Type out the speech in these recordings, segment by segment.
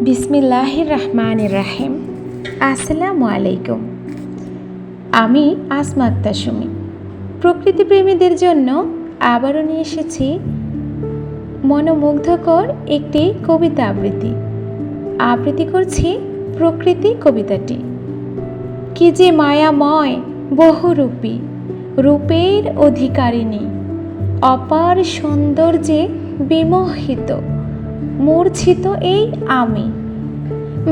বিসমিল্লাহির রহমান রাহিম আসসালামু আলাইকুম আমি আসমা আক্তার সুমি প্রকৃতিপ্রেমীদের জন্য আবারও নিয়ে এসেছি মনোমুগ্ধকর একটি কবিতা আবৃত্তি। আবৃত্তি করছি প্রকৃতি কবিতাটি। কি যে মায়াময় বহুরূপী, রূপের অধিকারিণী, অপার সৌন্দর্যে বিমোহিত। মূর্ছিত এই আমি।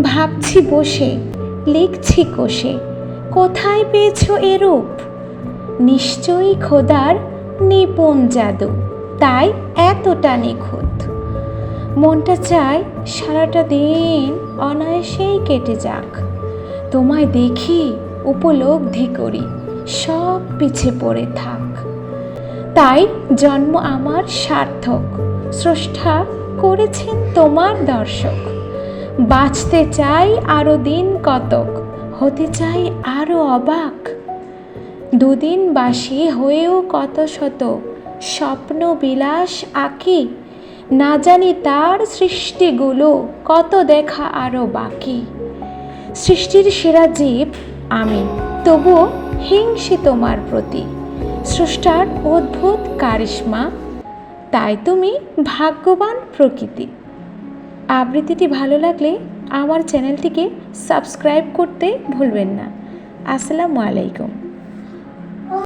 ভাবছি বসে, লিখছি কোষে, কোথায় পেয়েছ এরূপ? নিশ্চয়ই খোদার নিপুণ জাদু, তাই এতটা নিখুঁত। মনটা চায় সারাটা দিন অনায়াসেই কেটে যাক। তোমায় দেখি, উপলব্ধি করি, সব পিছে পড়ে থাক। তাই জন্ম আমার সার্থক। স্রষ্টা করেছেন তোমার দর্শক। বাঁচতে চাই আরও দিন কতক, হতে চাই আরও অবাক। দুদিন বাসি হয়েও কত শত স্বপ্ন বিলাস আঁকি, না জানি তার সৃষ্টিগুলো কত দেখা আরও বাকি। সৃষ্টির সেরা জীব আমি, তবুও হিংসি তোমার প্রতি। স্রষ্টার অদ্ভুত কারিশ্মা তাই তুমি ভাগ্যবান প্রকৃতি। আবৃত্তিটি ভালো লাগলে আমার চ্যানেলটিকে সাবস্ক্রাইব করতে ভুলবেন না। আসসালামু আলাইকুম।